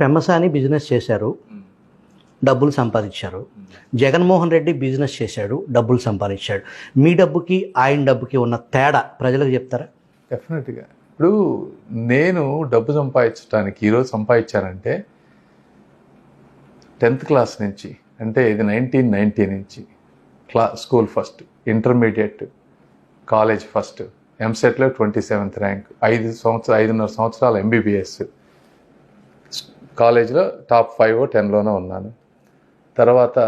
Pemmasani business చేశారు. డబ్బులు సంపాదించారు. జగన్మోహన్ రెడ్డి బిజినెస్ చేశాడు. డబ్బులు సంపాదించాడు. మీ డబ్బుకి ఆయన డబ్బుకి ఉన్న తేడా ప్రజలకు చెప్తారా? డెఫినెట్గా ఇప్పుడు నేను డబ్బు సంపాదించడానికి ఈరోజు సంపాదించానంటే టెన్త్ క్లాస్ నుంచి అంటే ఇది నైన్టీన్ నైంటీ నుంచి క్లా school first intermediate college first ఎంసెట్లో ట్వంటీ సెవెంత్ ర్యాంక్ ఐదు సంవత్సరాలు ఐదున్నర సంవత్సరాలు ఎంబీబీఎస్ కాలేజ్లో టాప్ ఫైవ్ టెన్లోనే ఉన్నాను. తర్వాత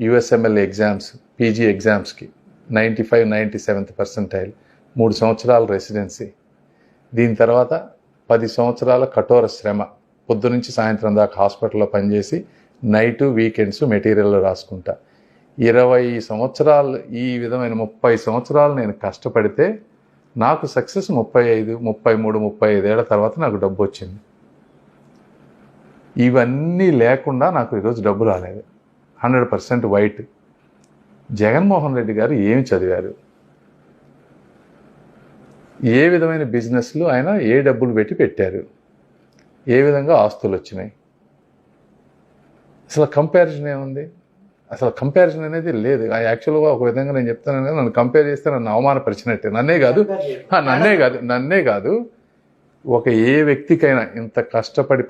యుఎస్ఎంఎల్ ఎగ్జామ్స్ పీజీ ఎగ్జామ్స్కి ninety five ninety seventh percentile మూడు సంవత్సరాల రెసిడెన్సీ. దీని తర్వాత పది సంవత్సరాల కఠోర శ్రమ. పొద్దు నుంచి సాయంత్రం దాకా హాస్పిటల్లో పనిచేసి నైటు వీకెండ్స్ మెటీరియల్ రాసుకుంటా. ఇరవై సంవత్సరాలు ఈ విధమైన ముప్పై సంవత్సరాలు నేను కష్టపడితే నాకు సక్సెస్ ముప్పై ఐదు ముప్పై మూడు ముప్పై ఐదేళ్ళ తర్వాత నాకు డబ్బు వచ్చింది. ఇవన్నీ లేకుండా నాకు ఈరోజు డబ్బు రాలేదు. Hundred percent white. Jaganmohan Reddy గారు ఏమి చదివారు? ఏ విధమైన బిజినెస్లు ఆయన ఏ డబ్బులు పెట్టి పెట్టారు? ఏ విధంగా ఆస్తులు వచ్చినాయి? అసలు కంపారిజన్ ఏముంది? అసలు కంపారిజన్ అనేది లేదు. యాక్చువల్గా ఒక విధంగా నేను చెప్తాను కదా నన్ను కంపేర్ చేస్తే నన్ను అవమానపరిచినట్టే. నన్నే కాదు. నన్నే కాదు. నన్నే కాదు. ఒక ఏ వ్యక్తికైనా ఇంత కష్టపడి